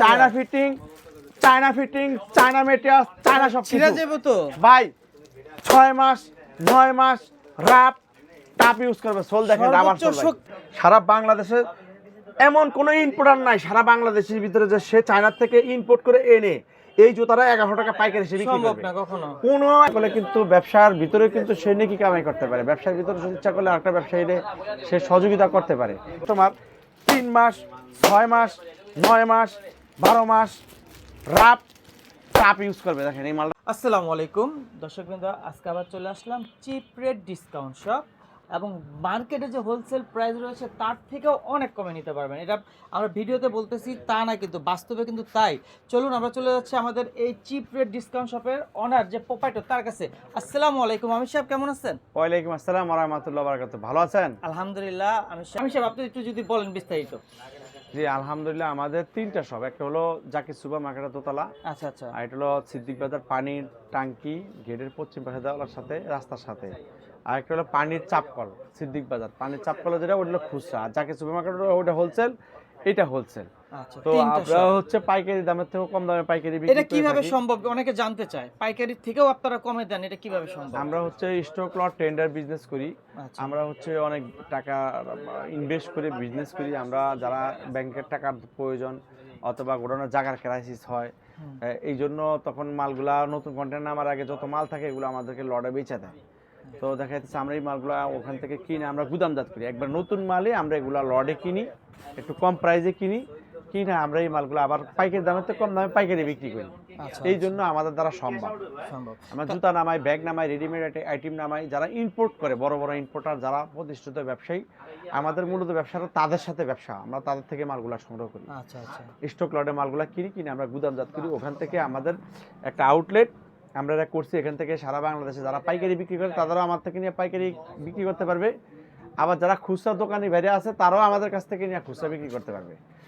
China fitting China fitting China material China সব ছিঁড়া। যাব তো? ভাই ছয় মাস নয় মাস রাপ টাপ ইউজ করবে। সোল দেখেন রাবার সোল সারা বাংলাদেশে এমন কোনো ইম্পোর্টার নাই। সারা বাংলাদেশের ভিতরে যে সে চায়নার থেকে ইম্পোর্ট করে এনে এই জুতাটা এগারোশো টাকা পাইকারি সে বিক্রি করবে। কোনো বলে কিন্তু ব্যবসার ভিতরে কিন্তু সে নাকি কামাই করতে পারে। ব্যবসার ভিতরে সে ইচ্ছা করলে আরেকটা ব্যবসায়ীরে সে সহযোগিতা করতে পারে। তোমার তিন মাস ছয় মাস নয় মাস বারো মাস রাপ টাপ ইউজ করবে দেখেন এই মালটা। আসসালামু আলাইকুম। দর্শক বৃন্দ আজকে আবার চলে আসলাম চিপ রেট ডিসকাউন্ট শপ এবং মার্কেটে যে হোলসেল প্রাইস রয়েছে তার থেকেও অনেক কমে নিতে পারবেন। এটা আমরা ভিডিওতে বলতেছি তা না কিন্তু বাস্তবে কিন্তু তাই। চলুন আমরা চলে যাচ্ছি আমাদের এই চিপ রেট ডিসকাউন্ট শপের অনার যে প্রোপাইটার তার কাছে। আসসালামু আলাইকুম আমি সাহেব কেমন আছেন? ওয়ালাইকুম আসসালাম রহমতুল্লাহ বারাকাত ভালো আছেন? আলহামদুলিল্লাহ আমি আমি সাহেব আপনি একটু যদি বলেন বিস্তারিত। জি আলহামদুলিল্লাহ আমাদের তিনটা শপ একটা হলো জাকির সুপার মার্কেটের দোতলা আচ্ছা আচ্ছা। আর এটা হলো সিদ্দিক বাজার পানির টাঙ্কি গেটের পশ্চিম পাশে দেওয়ালার সাথে রাস্তার সাথে। আর একটা হলো পানির চাপকল সিদ্দিক বাজার পানির চাপকল যেটা ওটা হলো খুচরা। আর জাকির সুপার মার্কেট ওটা হোলসেল এটা হোলসেল তো আমরা। হচ্ছে পাইকারি দামের থেকে কম দামে পাইকারি বিক্রি এটা কীভাবে সম্ভব? অনেকে জানতে চায়। পাইকারির থেকেও আপনারা কমে দেন এটা কীভাবে সম্ভব? আমরা হচ্ছে স্টক লট টেন্ডার বিজনেস করি। আচ্ছা। আমরা হচ্ছে অনেক টাকা ইনভেস্ট করে বিজনেস করি। আমরা যারা ব্যাংকের টাকার প্রয়োজন অথবা গোডাউনের জায়গার ক্রাইসিস হয় এই জন্য তখন মালগুলা নতুন কন্টেন্ট নামার আগে যত মাল থাকে এগুলো আমাদেরকে লডে বেচে দেয়। তো দেখা যাচ্ছে আমরা এই মালগুলো ওখান থেকে কিনে আমরা গুদামজাত করি। একবার নতুন মালে আমরা এগুলো লডে কিনি একটু কম প্রাইসে কিনি কিনে আমরা এই মালগুলো আবার পাইকারি দামের থেকে কম দামে পাইকারি বিক্রি করি। আচ্ছা এই জন্য আমাদের দ্বারা সম্ভব। আমরা জুতা নামাই ব্যাগ নামাই রেডিমেড আইটেম নামাই যারা ইম্পোর্ট করে বড় বড় ইম্পোর্টার যারা প্রতিষ্ঠিত ব্যবসায়ী আমাদের মূলত ব্যবসাটা তাদের সাথে ব্যবসা। আমরা তাদের থেকে মালগুলা সংগ্রহ করি। আচ্ছা আচ্ছা। স্টক লটে মালগুলা কিনি কিনে আমরা গুদামজাত করি। ওখান থেকে আমাদের একটা আউটলেট আমরা এটা করছি এখান থেকে সারা বাংলাদেশে। যারা পাইকারি বিক্রি করে তাদেরও আমার থেকে নিয়ে পাইকারি বিক্রি করতে পারবে। আবার যারা খুচরা দোকানি বাইরে আছে তারাও আমাদের কাছ থেকে নিয়ে খুচরা বিক্রি করতে পারবে। তো আচ্ছা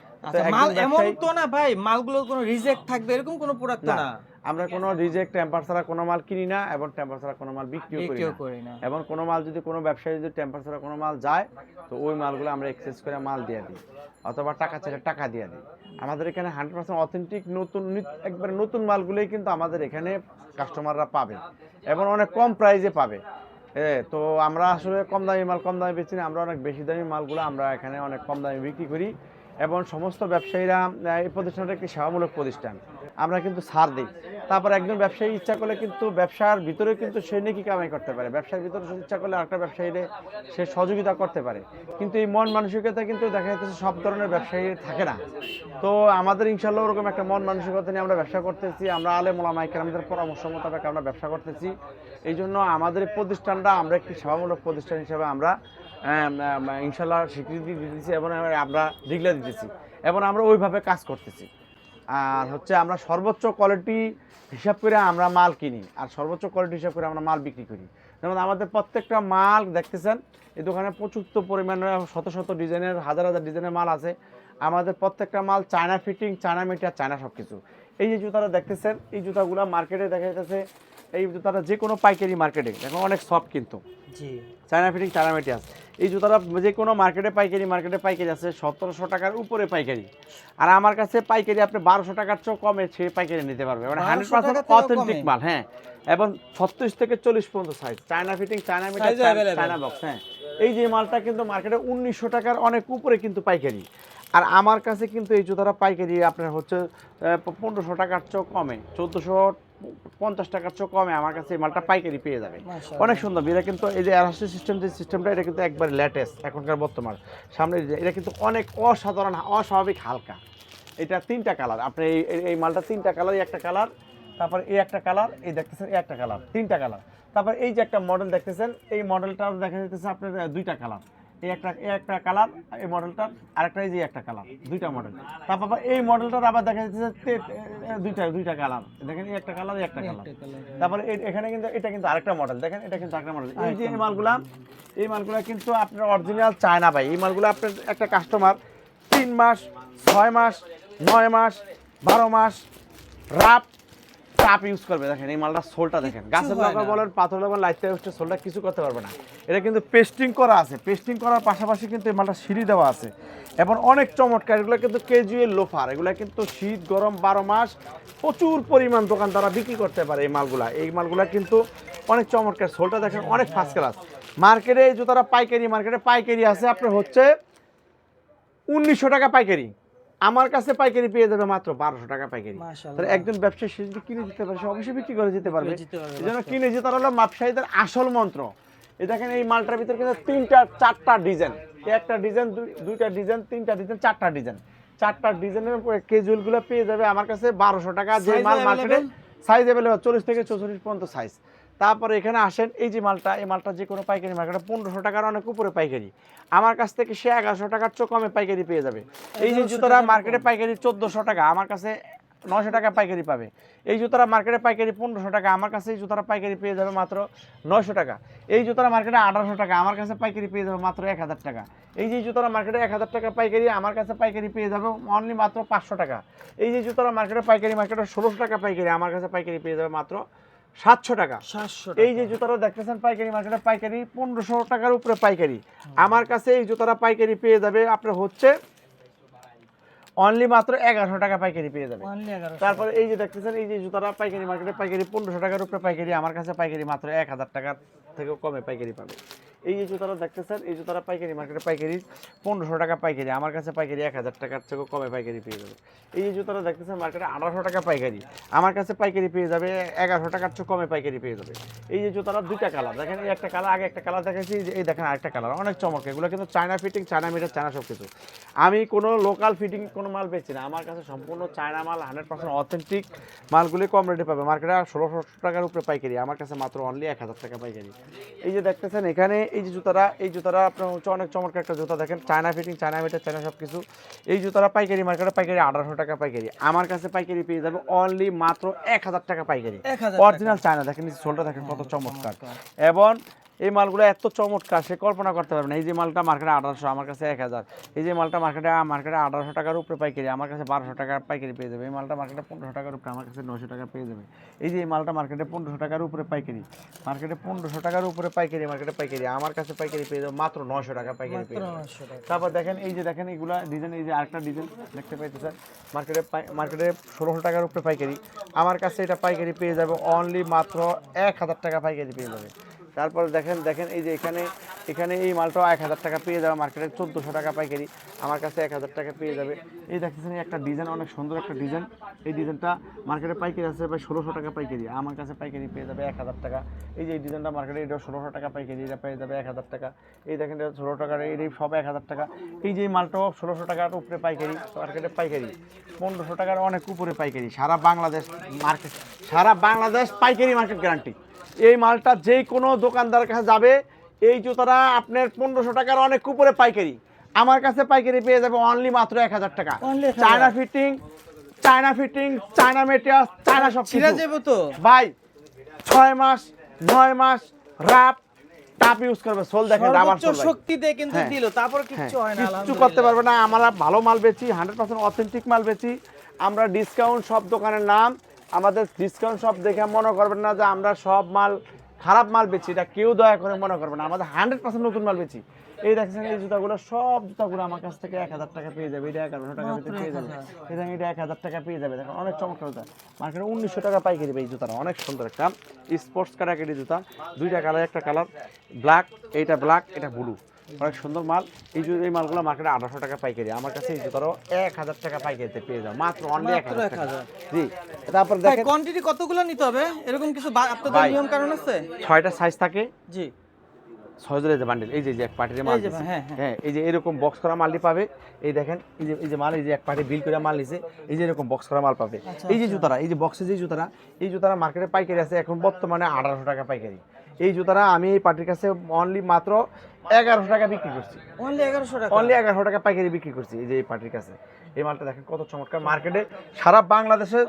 মাল এমন তো না ভাই মালগুলো কোনো রিজেক্ট থাকবে এরকম কোনো প্রোডাক্ট না, আমরা কোনো রিজেক্ট টেম্পার ছাড়া কোনো মাল কিনি না এবং টেম্পার ছাড়া কোনো মাল বিক্রিও করি না। এবং কোনো মাল যদি কোনো ব্যবসায়ী যদি টেম্পার ছাড়া কোনো মাল যায় তো ওই মালগুলো আমরা এক্সচেঞ্জ করে মাল দিয়ে দিই অথবা টাকা চাইলে টাকা দিয়ে দিই। আমাদের এখানে হান্ড্রেড পার্সেন্ট অথেন্টিক নতুন একবারে নতুন মালগুলোই কিন্তু আমাদের এখানে কাস্টমাররা পাবে এবং অনেক কম প্রাইসে পাবে। তো আমরা আসলে কম দামি মাল কম দামে বেচি না আমরা অনেক বেশি দামি মালগুলো আমরা এখানে অনেক কম দামে বিক্রি করি। এবং সমস্ত ব্যবসায়ীরা এই প্রতিষ্ঠানটা একটি সেবামূলক প্রতিষ্ঠান। আমরা কিন্তু ছাড় দিই। তারপর একজন ব্যবসায়ী ইচ্ছা করলে কিন্তু ব্যবসার ভিতরে কিন্তু সে নাকি কামাই করতে পারে। ব্যবসার ভিতরে ইচ্ছা করলে আরেকটা ব্যবসায়ীরে সে সহযোগিতা করতে পারে। কিন্তু এই মন মানসিকতা কিন্তু দেখা যাচ্ছে সব ধরনের ব্যবসায়ী থাকে না। তো আমাদের ইনশাল্লাহ ওরকম একটা মন মানসিকতা নিয়ে আমরা ব্যবসা করতেছি। আমরা আলে মোলামাইকে আমাদের পরামর্শ মোতাবেক আমরা ব্যবসা করতেছি। এই জন্য আমাদের প্রতিষ্ঠানটা আমরা একটি সেবামূলক প্রতিষ্ঠান হিসেবে আমরা আম, আম, ইনশাল্লাহ স্বীকৃতি দিতেছি এবং আমরা ডিগলা দিতেছি এবং আমরা ওইভাবে কাজ করতেছি। আর হচ্ছে আমরা সর্বোচ্চ কোয়ালিটি হিসাব করে আমরা মাল কিনি আর সর্বোচ্চ কোয়ালিটি হিসাব করে আমরা মাল বিক্রি করি। যেমন আমাদের প্রত্যেকটা মাল দেখতেছেন এই দোকানে প্রচুর পরিমাণে শত শত ডিজাইনের হাজার হাজার ডিজাইনের মাল আছে। আমাদের প্রত্যেকটা মাল China fitting China material China সব কিছু এই যে জুতাটা দেখতেছেন এই জুতাগুলো মার্কেটে দেখা যাচ্ছে এই জুতাটা যে কোনো পাইকারি মার্কেটে এখন অনেক সফট কিন্তু। জি। চায়না ফিটিং চায়না মেটিয়াস এই জুতাটা যে কোনো মার্কেটে পাইকারি মার্কেটে পাইকারি আছে সতেরোশো টাকার উপরে পাইকারি। আর আমার কাছে পাইকারি আপনি বারোশো টাকার চেয়েও কমে সে পাইকারি নিতে পারবে। মানে হান্ড্রেড পার্সেন্ট অথেন্টিক মাল হ্যাঁ। এবং ছত্রিশ থেকে চল্লিশ পর্যন্ত size China fitting China material China box হ্যাঁ। এই যে মালটা কিন্তু মার্কেটে উনিশশো টাকার অনেক উপরে কিন্তু পাইকারি। আর আমার কাছে কিন্তু এই জুতাটা পাইকারি আপনার হচ্ছে পনেরোশো টাকার চেয়েও কমে। চোদ্দোশো পঞ্চাশ টাকার চেয়েও কমে আমার কাছে এই মালটা পাইকারি পেয়ে যাবে। অনেক সুন্দর এটা কিন্তু এই যে এলাস্টিক সিস্টেম যে সিস্টেমটা এটা কিন্তু একবার লেটেস্ট এখনকার বর্তমান। সামনে এটা কিন্তু অনেক অসাধারণ অস্বাভাবিক হালকা। এটা তিনটা কালার। আপনি এই এই- এই মালটা তিনটা কালার একটা কালার তারপর এই একটা কালার এই দেখতেছেন এই একটা কালার তিনটা কালার। তারপর এই যে একটা মডেল দেখতেছেন এই মডেলটা দেখা যাচ্ছে আপনার দুইটা কালার। এই একটা এই একটা কালার এই মডেলটার আরেকটা এই যে একটা কালার দুইটা মডেল তারপর আবার এই মডেলটার আবার দেখা যাচ্ছে দুইটা দুইটা কালার দেখেন এই একটা কালার একটা কালার তারপরে এখানে কিন্তু এটা কিন্তু আরেকটা মডেল দেখেন এটা কিন্তু আরেকটা মডেল এই যে এই মালগুলা এই মালগুলা কিন্তু আপনার অরিজিনাল চায়না ভাই। এই মালগুলো আপনার একটা কাস্টমার তিন মাস ছয় মাস নয় মাস বারো মাস রাপ টাপ ইউজ করবে। দেখেন এই মালটা সোলটা দেখেন। গাছের লগা বলেন পাথর বলেন লাইট উঠছে সোলটা কিছু করতে পারবে না। এটা কিন্তু পেস্টিং করা আছে। পেস্টিং করার পাশাপাশি কিন্তু এই মালটা সিঁড়ি দেওয়া আছে। এবং অনেক চমৎকার এগুলো কিন্তু কেজুয়েল লোফার এগুলো কিন্তু শীত গরম বারো মাস প্রচুর পরিমাণ দোকান তারা বিক্রি করতে পারে এই মালগুলা। এই মালগুলা কিন্তু অনেক চমৎকার। সোলটা দেখেন অনেক ফার্স্ট ক্লাস মার্কেটে এই জুতারা পাইকারি মার্কেটে পাইকারি আছে আপনার হচ্ছে উনিশশো টাকা পাইকারি। আমার কাছে পাইকারি পেয়ে যাবে মাত্র বারোশো টাকা পাইকারি। তাহলে একজন ব্যবসায়ী সে যদি কিনে দিতে পারে সে অবশ্যই বিক্রি করে যেতে পারবে। এই জন্য কিনে যেতে হলো ব্যবসায়ীদের আসল মন্ত্র। এই দেখেন এই মালটার ভিতরে কিন্তু তিনটা চারটা ডিজাইন। একটা ডিজাইন দুইটা ডিজাইন তিনটা ডিজাইন চারটা ডিজাইন। চারটা ডিজাইনের কেজুয়ালগুলো পেয়ে যাবে আমার কাছে বারোশো টাকা। যে মাল মার্কেটে সাইজ অ্যাভেলেবল চল্লিশ থেকে চৌচল্লিশ পর্যন্ত সাইজ তারপরে এখানে আসেন এই যে মালটা এই মালটা যে কোনো পাইকারি মার্কেটে পনেরোশো টাকার অনেক উপরে পাইকারি। আমার কাছ থেকে সে এগারোশো টাকার চেয়ে কমে পাইকারি পেয়ে যাবে। এই যে 1100 জুতোটা মার্কেটে পাইকারি চোদ্দোশো টাকা আমার কাছে নশো টাকা পাইকারি পাবে। এই জুতোটা মার্কেটে পাইকারি পনেরোশো টাকা আমার কাছে এই জুতোটা পাইকারি পেয়ে যাবে মাত্র নশো টাকা। এই জুতোটা মার্কেটে আঠারোশো টাকা আমার কাছে পাইকারি পেয়ে যাবে মাত্র এক হাজার টাকা। এই যে জুতোটা মার্কেটে এক হাজার টাকা পাইকারি আমার কাছে পাইকারি পেয়ে যাবে অনলি মাত্র পাঁচশো টাকা। এই যে জুতোটা মার্কেটে পাইকারি মার্কেটে ষোলোশো টাকা পাইকারি আমার কাছে পাইকারি পেয়ে যাবে মাত্র সাতশো টাকা। এই যে জুতাটা দেখতেছেন পাইকারি মার্কেটে পাইকারি পনেরোশো টাকার উপরে পাইকারি। আমার কাছে এই জুতাটা পাইকারি পেয়ে যাবে আপনার হচ্ছে অনলি মাত্র এগারোশো টাকা পাইকারি পেয়ে যাবে। তারপরে এই যে দেখতেছেন এই যে জুতাটা পাইকারি মার্কেটে পাইকারি পনেরোশো টাকার উপরে পাইকারি আমার কাছে পাইকারি মাত্র এক হাজার টাকার থেকে কমে পাইকারি পাবে। এই যে জুতাটা দেখতেছেন, এই জুতাটা পাইকারি মার্কেটে পাইকারি, পনেরোশো টাকা পাইকারি। আমার কাছে পাইকারি এক হাজার টাকার থেকেও কমে পাইকারি পেয়ে যাবে। এই যে জুতাটা দেখতেছেন মার্কেটে আঠারোশো টাকা পাইকারি। আমার কাছে পাইকারি পেয়ে যাবে, এগারোশো টাকার চেয়ে কমে পাইকারি পেয়ে যাবে। এই যে জুতাটা দুইটা কালার দেখেন এই একটা কালার আগে একটা কালার দেখেছি এই দেখেন আরেকটা কালার অনেক চমক এগুলো কিন্তু China fitting China material China সব কিছু আমি কোনো লোকাল ফিটিং কোনো মাল বেচি না। আমার কাছে সম্পূর্ণ চায়না মাল হান্ড্রেড পার্সেন্ট অথেন্টিক মালগুলি কম রেটে পাবে। মার্কেটে ষোলোশো টাকার উপরে পাইকারি। আমার কাছে মাত্র অনলি এক হাজার টাকা পাইকারি। এই যে দেখতেছেন, এখানে এই যে জুতারা এই জুতারা আপনার হচ্ছে অনেক চমৎকার একটা জুতা দেখেন। China fitting China material China সব কিছু এই জুতারা পাইকারি মার্কেটে পাইকারি আঠারোশো টাকা পাইকারি। আমার কাছে পাইকারি পেয়ে যাবে অনলি মাত্র এক হাজার টাকা পাইকারি। অরিজিনাল চায়না দেখেন সোলটা দেখেন কত চমৎকার। এবং এই মালগুলো এত চমৎকার সে কল্পনা করতে পারবে না। এই যে মালটা মার্কেটে আঠারোশো আমার কাছে এক হাজার। এই যে মালটা মার্কেটে মার্কেটে আঠারোশো টাকার উপরে পাইকারি আমার কাছে বারোশো টাকার পাইকারি পেয়ে যাবে। এই মালটা মার্কেটে পনেরোশো টাকার উপরে আমার কাছে নশো টাকা পেয়ে যাবে। এই যে এই মালটা মার্কেটে পনেরোশো টাকার উপরে পাইকারি মার্কেটে পনেরোশো টাকার উপরে পাইকারি মার্কেটে পাইকারি আমার কাছে পাইকারি পেয়ে যাবে মাত্র নশো টাকা পাইকারি পেয়ে যাবে। তারপর দেখেন এই যে দেখেন এইগুলা ডিজাইন এই যে আরেকটা ডিজাইন দেখতে পাইতেছেন মার্কেটে মার্কেটে ষোলোশো টাকার উপরে পাইকারি আমার কাছে এটা পাইকারি পেয়ে যাবে অনলি মাত্র এক হাজার টাকা পাইকারি পেয়ে যাবে। তারপর দেখেন দেখেন এই যে এখানে এখানে এই মালটাও এক হাজার টাকা পেয়ে যাবে মার্কেটে চোদ্দোশো টাকা পাইকারি। আমার কাছে এক হাজার টাকা পেয়ে যাবে। এই দেখতেছেন একটা ডিজাইন অনেক সুন্দর একটা ডিজাইন এই ডিজাইনটা মার্কেটে পাইকারি আছে প্রায় ষোলোশো টাকা পাইকারি। আমার কাছে পাইকারি পেয়ে যাবে এক হাজার টাকা। এই যে এই ডিজাইনটা মার্কেটে এটা ষোলোশো টাকা পাইকারি, এটা পেয়ে যাবে এক হাজার টাকা। এই দেখেন, এটা ষোলো টাকার এই সব এক হাজার টাকা। এই যে মালটাও ষোলোশো টাকার উপরে পাইকারি মার্কেটে পাইকারি। পনেরোশো টাকার অনেক উপরে পাইকারি। সারা বাংলাদেশ মার্কেট সারা বাংলাদেশ পাইকারি মার্কেট গ্যারান্টি এই মালটা যে কোনো দোকানদার কাছে যাবে এই জুতাটা আপনার পনেরোশো টাকার অনেক উপরে পাইকারি আমার কাছে পাইকারি পেয়ে যাবে অনলি মাত্র এক হাজার টাকা China fitting China fitting China material China সব ছিঁড়ে কিছু। তো ভাই ছয় মাস নয় মাস রাপ টাপ ইউজ করবে সোল দেখেন রাবার সোল। শক্তিতে কিন্তু হ্যাঁ। দিল তারপর হ্যাঁ, কিচ্ছু হয় না আলহামদুলিল্লাহ। করতে পারবে না আমরা ভালো মাল বেচি হান্ড্রেড পার্সেন্ট অথেন্টিক মাল বেচি আমরা ডিসকাউন্ট সব দোকানের নাম আমাদের ডিসকাউন্ট সব দেখে মনে করবেন না যে আমরা সব মাল খারাপ মাল বেচি। এটা কেউ দয়া করে মনে করবে না। আমাদের হান্ড্রেড পার্সেন্ট নতুন মাল বেচি। এই দেখছেন এই জুতাগুলো সব জুতাগুলো আমার কাছ থেকে এক হাজার টাকা পেয়ে যাবে। এটা এগারোশো টাকা পেয়ে যাবে। দেখেন এটা এক হাজার টাকা পেয়ে যাবে। দেখেন অনেক চমৎকার জুতা। মার্কেটে উনিশশো টাকা পাইকারি এই জুতাটা। অনেক সুন্দর একটা স্পোর্টস ক্যাটাগরি জুতা। দুইটা কালার একটা কালার ব্ল্যাক এইটা ব্ল্যাক এটা ব্লু অনেক সুন্দর মাল এই যে এই মালগুলো মার্কেটে আঠারোশো টাকা পাইকারি আমার কাছে এই জুতারও এক হাজার টাকা পাইকারিতে পেয়ে যাও মাত্র অনলি এক হাজার। জি তারপর দেখেন কোয়ান্টিটি কতগুলো নিতে হবে এরকম কিছু আপনাদের নিয়ম কারণ আছে ছয়টা সাইজ থাকে জি যে বান্ডেল এই যে যে এক পার্টির মাল হ্যাঁ, হ্যাঁ। হ্যাঁ এই যে এরকম বক্স করা মালটি পাবে এই দেখেন এই যে এই যে মাল এই যে এক পার্টি বিল করে মাল নিছে এই যে এরকম বক্স করা মাল পাবে আচ্ছা, এই যে জুতারা এই যে বক্সে যে জুতারা এই জুতারা মার্কেটে পাইকারি আছে এখন বর্তমানে আঠারোশো টাকা পাইকারি এই জুতারা আমি এই পার্টির কাছে অনলি মাত্র এগারোশো টাকা বিক্রি করছি। অনলি এগারোশো টাকা? অনলি এগারোশো টাকা পাইকারি বিক্রি করছি এই যে এই পার্টির কাছে। এই মালটা দেখেন কত চমৎকার মার্কেটে সারা বাংলাদেশে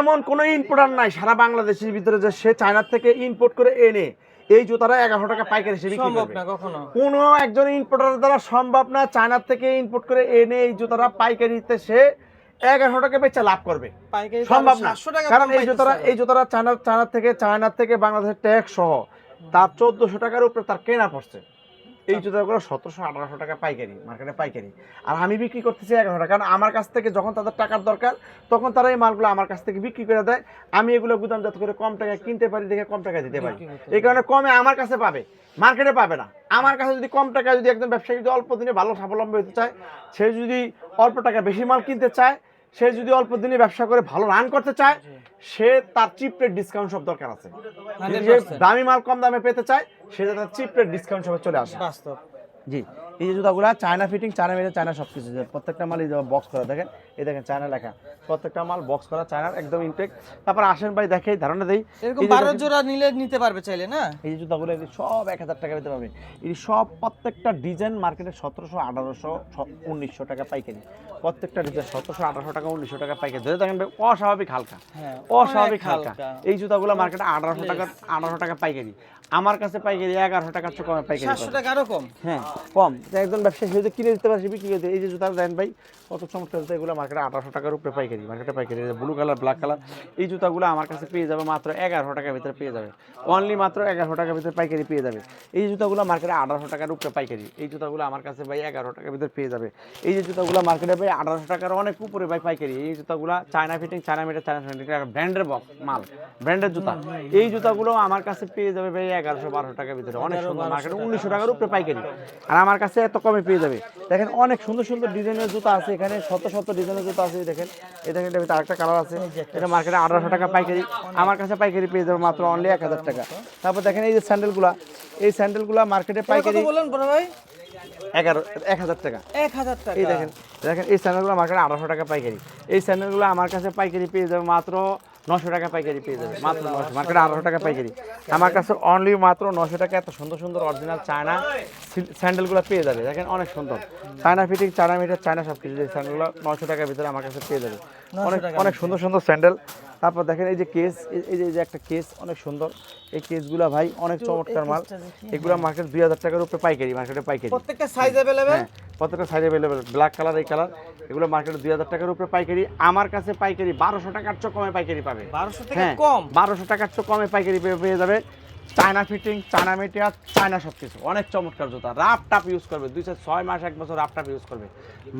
এমন কোনো ইম্পোর্টার নাই সারা বাংলাদেশের ভিতরে যে সে চায়নার থেকে ইম্পোর্ট করে এনে এই জুতারা এগারোশো টাকা পাইকারি সে বিক্রি সম্ভব না কখনো। কোনো একজন ইম্পোর্টার দ্বারা সম্ভব না চায়নার থেকে ইম্পোর্ট করে এনে এই জুতারা পাইকারিতে সে এগারোশো টাকা বেচা লাভ করবে? সম্ভব না। কারণ এই জুতারা এই জুতারা চায়না চায়না থেকে চায়নার থেকে বাংলাদেশের ট্যাক্স সহ তার চোদ্দশো টাকার উপরে তার কেনা পড়ছে। এই জুতাগুলো সতেরোশো আঠারোশো টাকা পাইকারি মার্কেটে পাইকারি। আর আমি বিক্রি করতেছি এগারোশো টাকা। কারণ আমার কাছ থেকে যখন তাদের টাকার দরকার তখন তারা এই মালগুলো আমার কাছ থেকে বিক্রি করে দেয়। আমি এগুলো গুদাম গুদামজাত করে কম টাকায় কিনতে পারি দেখে কম টাকায় দিতে পারি। এই কারণে কমে আমার কাছে পাবে। মার্কেটে পাবে না। আমার কাছে যদি কম টাকায় যদি একজন ব্যবসায়ী যদি অল্প দিনে ভালো স্বাবলম্বী হতে চায় সে যদি অল্প টাকা বেশি মাল কিনতে চায় সে যদি অল্প দিনে ব্যবসা করে ভালো রান করতে চায়। সে তার চিপ রেট ডিসকাউন্ট সব দরকার আছে। যদি 100% সে দামি মাল কম দামে পেতে চায় সে তার চিপ রেট ডিসকাউন্ট সব চলে আসে। বাস্তব। জি এই যে জুতাগুলো China fitting China material China সব কিছু প্রত্যেকটা মাল বক্স করা দেখেন এই দেখেন চায়না লেখা। প্রত্যেকটা মাল বক্স করা চায়নার একদম ইনটেক তারপর আসেন ভাই দেখে ধারণা দেই। এরকম বারো জোড়া নিলে নিতে পারবে চাইলে না? এই যে জুতাগুলো সব এক হাজার টাকা পেতে পারবে। এই সব প্রত্যেকটা ডিজাইন মার্কেটে সতেরোশো আঠারোশো উনিশশো টাকা পাইকারি। প্রত্যেকটা ডিজাইন সতেরোশো আঠারোশো টাকা উনিশশো টাকা পাইকারি। ধরে দেখেন ভাই, অস্বাভাবিক হালকা। হ্যাঁ অস্বাভাবিক হালকা। এই জুতাগুলো মার্কেটে আঠারোশো টাকা আঠারোশো টাকা পাইকারি। আমার কাছে পাইকারি এগারোশো টাকার চেয়ে কমে পাইকারি সাতশো টাকা আরও কম? হ্যাঁ কম। তো একজন ব্যবসায়ী হিসেবে কিনে দিতে পারছে বিক্রি করে দিতে। এই যে জুতা দেন ভাই কত চমৎকার জুতা এগুলো মার্কেটে আঠারোশো টাকার উপরে পাইকারি মার্কেটে পাইকারি ব্লু কালার ব্ল্যাক কালার এই জুতাগুলো আমার কাছে পেয়ে যাবে মাত্র এগারোশো টাকার ভিতরে পেয়ে যাবে। অনলি মাত্র এগারোশো টাকার ভিতরে পাইকারি পেয়ে যাবে। এই জুতাগুলো মার্কেটে আঠারোশো টাকার উপরে পাইকারি। এই জুতাগুলো আমার কাছে ভাই এগারো টাকার ভিতরে পেয়ে যাবে। এই যে জুতাগুলো মার্কেটে ভাই আঠারোশো টাকার অনেক উপরে ভাই পাইকারি। এই জুতাগুলো China fitting China material China fitting ব্র্যান্ডের বক্স মাল ব্র্যান্ডের জুতা। এই জুতাগুলো আমার কাছে পেয়ে যাবে ভাই এগারোশো বারোশো টাকার ভিতরে অনেক সুন্দর মার্কেটে উনিশশো টাকার উপরে পাইকারি। আর আমার কাছে এত কমে পেয়ে যাবে। দেখেন অনেক সুন্দর সুন্দর ডিজাইনের জুতা আছে এখানে শত শত ডিজাইনের জুতা আছে দেখেন। এই দেখেন এটা ভিতরে আরেকটা কালার আছে। এটা মার্কেটে আঠারোশো টাকা পাইকারি। আমার কাছে পাইকারি পেয়ে যাবে মাত্র অনলি এক হাজার টাকা। তারপর দেখেন এই যে স্যান্ডেলগুলা এই স্যান্ডেলগুলা মার্কেটে পাইকারি বললেন ভাই? এগারো এক হাজার টাকা। এক হাজার টাকা। এই দেখেন দেখেন এই স্যান্ডেলগুলো মার্কেটে আঠারোশো টাকা পাইকারি। এই স্যান্ডেলগুলো আমার কাছে পাইকারি পেয়ে যাবে মাত্র নশো টাকা পাইকারি পেয়ে যাবে মাত্র নশো মার্কেটে আঠারো টাকা পাইকারি। আমার কাছে অনলি মাত্র নশো টাকা এত সুন্দর সুন্দর অরিজিনাল চায়না স্যান্ডেলগুলো পেয়ে যাবে। দেখেন অনেক সুন্দর। China fitting China material China সব কিছু স্যান্ডেলগুলো নশো টাকার ভিতরে আমার কাছে পেয়ে যাবে। অনেক অনেক সুন্দর সুন্দর স্যান্ডেল তারপর দেখেন এই যে কেস এই যে একটা কেস অনেক সুন্দর। এই কেসগুলো ভাই অনেক চমৎকার মাল। এগুলো মার্কেট দুই হাজার টাকার উপরে পাইকারি মার্কেটে পাইকারি। প্রত্যেকটা সাইজ অ্যাভেলেবেল প্রত্যেকটা সাইজ অ্যাভেলেবেল ব্ল্যাক কালার এই কালার এগুলো মার্কেটে দুই হাজার টাকার উপরে পাইকারি। আমার কাছে পাইকারি বারোশো টাকার চো কমে পাইকারি পাবে। বারোশো থেকে হ্যাঁ কম? বারোশো টাকার চো কমে পাইকারি পেয়ে যাবে। China fitting, China material China সব কিছু অনেক চমৎকার জুতা। রাফ টাপ ইউজ করবে। দুই চার, ছয় মাস, এক বছর রাফ টাপ ইউজ করবে।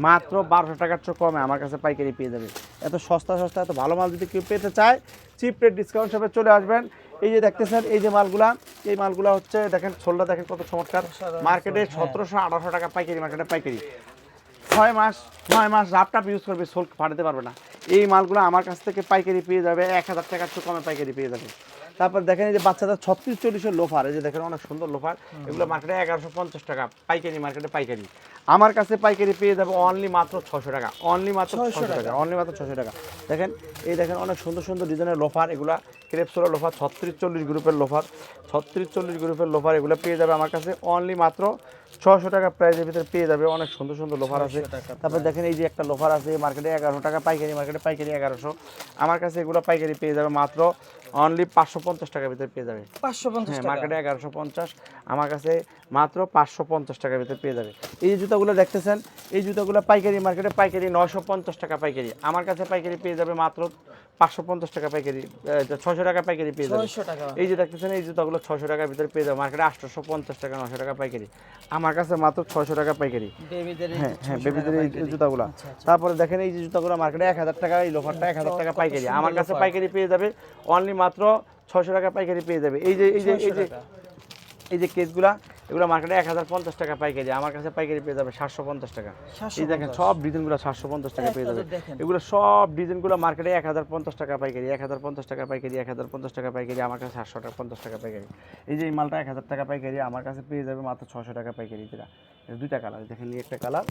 মাত্র বারোশো টাকার চেয়ে কমে আমার কাছে পাইকারি পেয়ে যাবে। এত সস্তা সস্তা, এত ভালো মাল যদি কেউ পেতে চায় চিপ রেট ডিসকাউন্ট হিসেবে চলে আসবেন। এই যে দেখতেছেন, এই যে মালগুলা, এই মালগুলা হচ্ছে, দেখেন ষোলটা দেখেন কত চমৎকার। মার্কেটে। সতেরোশো, আঠারোশো টাকা পাইকারি, মার্কেটে পাইকারি। ছয় মাস নয় মাস রাপটাপ ইউজ করবে সোল ফাটাতে পারবে না। এই মালগুলো আমার কাছ থেকে পাইকারি পেয়ে যাবে, এক হাজার টাকার চেয়ে কমে পাইকারি পেয়ে যাবে। তারপর দেখেন এই যে বাচ্চাদের ছত্রিশ চল্লিশের লোফার এই যে দেখেন অনেক সুন্দর লোফার এগুলো মার্কেটে এগারোশো পঞ্চাশ টাকা পাইকারি মার্কেটে পাইকারি। আমার কাছে পাইকারি পেয়ে যাবে অনলি মাত্র ছশো টাকা অনলি মাত্র 600 ছশো টাকা। অনলি মাত্র ছশো টাকা। দেখেন এই দেখেন অনেক সুন্দর সুন্দর ডিজাইনের লোফার এগুলা ক্রেপসোলা লোফার ছত্রিশ চল্লিশ গ্রুপের লোফার ছত্রিশ চল্লিশ গ্রুপের লোফার এগুলো পেয়ে যাবে আমার কাছে অনলি মাত্র ছশো টাকা প্রাইসের ভিতরে পেয়ে যাবে অনেক সুন্দর সুন্দর লোফার আছে। 600 তারপর দেখেন এই যে একটা লোফার আছে মার্কেটে এগারোশো টাকা পাইকারি মার্কেটে পাইকারি এগারোশো। আমার কাছে এগুলো পাইকারি পেয়ে যাবে মাত্র অনলি পাঁচশো পঞ্চাশ টাকার ভিতরে পেয়ে যাবে। পাঁচশো পঞ্চাশ হ্যাঁ মার্কেটে এগারোশো পঞ্চাশ আমার কাছে মাত্র পাঁচশো পঞ্চাশ টাকার ভিতরে পেয়ে যাবে। এই যে জুতাগুলো দেখতেছেন এই জুতাগুলো পাইকারি মার্কেটে পাইকারি নশো পঞ্চাশ টাকা পাইকারি। আমার কাছে পাইকারি পেয়ে যাবে মাত্র পাঁচশো পঞ্চাশ টাকা পাইকারি ছশো টাকা পাইকারি পেয়ে যাবে। এই যে দেখতেছেন এই জুতাগুলো ছশো টাকার ভিতরে পেয়ে যাবে। মার্কেটে আটশোশো পঞ্চাশ টাকা নশো টাকা পাইকারি। আমার কাছে মাত্র ছয়শো টাকা পাইকারি। হ্যাঁ হ্যাঁ 600 বেবিদের এই জুতাগুলো। আচ্ছা, আচ্ছা। তারপরে দেখেন এই যে জুতাগুলো মার্কেটে এক হাজার টাকা এই লোফারটা এক হাজার টাকা পাইকারি। আমার কাছে পাইকারি পেয়ে যাবে অনলি মাত্র ছয়শো টাকা পাইকারি পেয়ে যাবে। এই যে এই যে এই যে। এই যে কেসগুলা এগুলো মার্কেটে এক হাজার পঞ্চাশ টাকা পাইকারি আমার কাছে পাইকারি পেয়ে যাবে সাতশো পঞ্চাশ টাকা। এই দেখেন সব ডিজাইনগুলো সাতশো পঞ্চাশ টাকা পেয়ে যাবে। এগুলো সব ডিজাইনগুলো মার্কেটে এক হাজার পঞ্চাশ টাকা পাইকারি এক হাজার পঞ্চাশ টাকা পাইকারি এক হাজার পঞ্চাশ টাকা পাইকারি আমার কাছে সাতশো পঞ্চাশ টাকা পঞ্চাশ টাকা পাইকারি। এই যে এই মালটা এক হাজার টাকা পাইকারি আমার কাছে পেয়ে যাবে মাত্র ছশো টাকা পাইকারি। যেটা দুইটা কালার দেখেন একটা কালার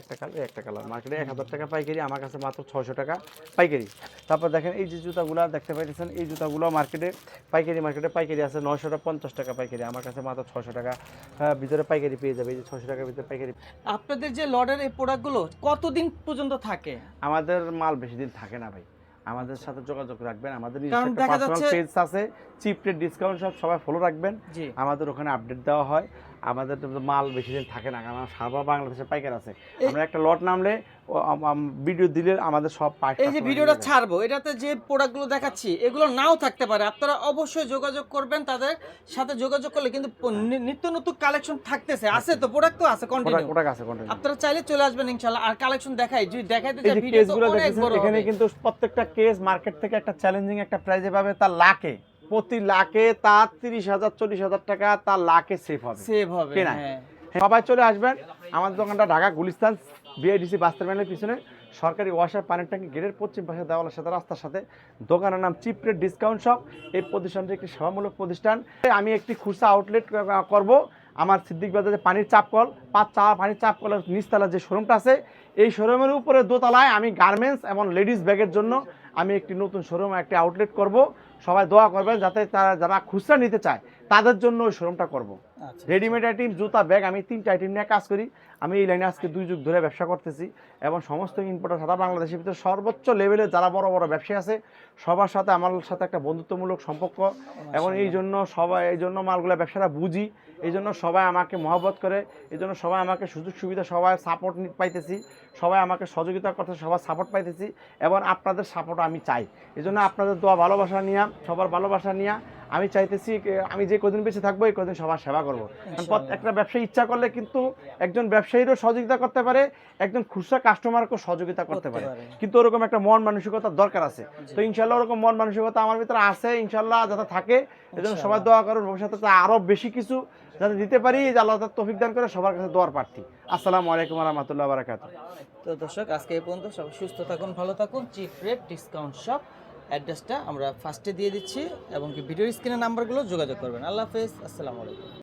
একটা কালার একটা কালার মার্কেটে এক হাজার টাকা পাইকারি আমার কাছে মাত্র ছশো টাকা পাইকারি। তারপর দেখেন এই যে জুতাগুলো দেখতে পাইতেছেন এই জুতাগুলো মার্কেটে পাইকারি মার্কেটে পাইকারি আছে নয়শোটা পঞ্চাশ টাকা পাইকারি আমার কাছে মাত্র ছশো টাকা হ্যাঁ, ভিতরে পাইকারি পেয়ে যাবে এই যে ছশো টাকার ভিতরে পাইকারি। আপনাদের যে লডের এই প্রোডাক্টগুলো কতদিন পর্যন্ত থাকে? আমাদের মাল বেশি দিন থাকে না ভাই। আমাদের সাথে যোগাযোগ রাখবেন আমাদের পার্সোনাল পেজ আছে চিপ রেট ডিসকাউন্ট সব সবাই ফলো রাখবেন। আমাদের ওখানে আপডেট দেওয়া হয়। আমাদের তো মাল বেশি দিন থাকে না কারণ সারা বাংলাদেশে পাইকার আছে। আমরা একটা লট নামলে ভিডিও দিলে আমাদের সব পাই এই যে ভিডিওটা ছাড়বো এটাতে যে প্রোডাক্টগুলো দেখাচ্ছি এগুলো নাও থাকতে পারে। আপনারা অবশ্যই যোগাযোগ করবেন তাদের সাথে যোগাযোগ করলে কিন্তু নিত্য নতুন কালেকশন থাকতেছে। আছে তো প্রোডাক্ট তো আছে কন্টিনিউ ওটা আছে কন্টিনিউ আপনারা চাইলে চলে আসবেন ইনশাআল্লাহ আর কালেকশন দেখাই যদি দেখাইতে চাই ভিডিও তো অনেক বড় এখানে কিন্তু প্রত্যেকটা কেস মার্কেট থেকে একটা চ্যালেঞ্জিং একটা প্রাইজে পাবে তার লাখে প্রতি লাখে তার তিরিশ হাজার চল্লিশ হাজার টাকা তার লাখে সেফ হবে। সেভ হবে কেনা। হ্যাঁ। সবাই চলে আসবেন। আমার দোকানটা ঢাকা গুলিস্তান বিআইডিসি বাস্তবায়নের পিছনে। সরকারি ওয়াশার পানির ট্যাঙ্কি গেটের পশ্চিম পাশে দেওয়ালের সাথে রাস্তার সাথে। দোকানের নাম চিপরেট ডিসকাউন্ট শপ এই প্রতিষ্ঠানটি একটি সেবামূলক প্রতিষ্ঠান। আমি একটি খুচরা আউটলেট করব। আমার সিদ্দিক বাজারে পানির চাপ কল পাঁচ চা পানির চাপ কলের নিচতলা যে শোরুমটা আছে এই শোরুমের উপরে দোতলায় আমি গার্মেন্টস এবং লেডিস ব্যাগের জন্য আমি একটি নতুন শোরুম একটি আউটলেট করব। সবাই দোয়া করবেন যাতে তারা যারা খুচরা নিতে চায় তাদের জন্য ওই শোরুমটা করব। রেডিমেড আইটেম জুতা ব্যাগ আমি তিনটা আইটেম নিয়ে কাজ করি। আমি এই লাইনে আজকে দুই যুগ ধরে ব্যবসা করতেছি এবং সমস্ত ইম্পোর্টার সারা বাংলাদেশের ভিতরে সর্বোচ্চ লেভেলে যারা বড় বড় ব্যবসায়ী আছে সবার সাথে আমার সাথে একটা বন্ধুত্বমূলক সম্পর্ক। এবং এই জন্য সবাই এই জন্য মালগুলো ব্যবসাটা বুঝি এই জন্য সবাই আমাকে মহব্বত করে এই জন্য সবাই আমাকে সুযোগ সুবিধা, সবাই সাপোর্ট পাইতেছি, সবাই আমাকে সহযোগিতা করতে, সবার সাপোর্ট পাইতেছি এবং আপনাদের সাপোর্ট আমি চাই। এই জন্য আপনাদের দোয়া, ভালোবাসা নিয়ে, সবার ভালোবাসা নিয়ে আমি চাইতেছি আমি যে কদিন বেঁচে থাকব এই কদিন সবার সেবা করব। একটা ব্যবসায়ী ইচ্ছা করলে কিন্তু একজন ব্যবসায়ীরও সহযোগিতা করতে পারে একজন খুচরা কাস্টমারকেও সহযোগিতা করতে পারে। কিন্তু ওরকম একটা মন মানসিকতার দরকার আছে। তো ইনশাল্লাহ ওরকম মন মানসিকতা আমার ভিতরে আছে ইনশাল্লাহ যাতে থাকে এজন্য সবাই দোয়া করুন ভবিষ্যতে যাতে আরও বেশি কিছু যাতে দিতে পারি যে আল্লাহ তৌফিক দান করে সবার কাছে দোয়ার প্রার্থী। আসসালামু আলাইকুম রহমতুল্লাহ বারাকাতু তো দর্শক আজকে এই পর্যন্ত সবাই সুস্থ থাকুন ভালো থাকুন। চিপ রেট ডিসকাউন্ট শপ অ্যাড্রেসটা আমরা ফার্স্টে দিয়ে দিচ্ছি এবং কি ভিডিও স্ক্রিনের নাম্বারগুলো যোগাযোগ করবেন। আল্লাহ হাফেজ, আসসালামু আলাইকুম।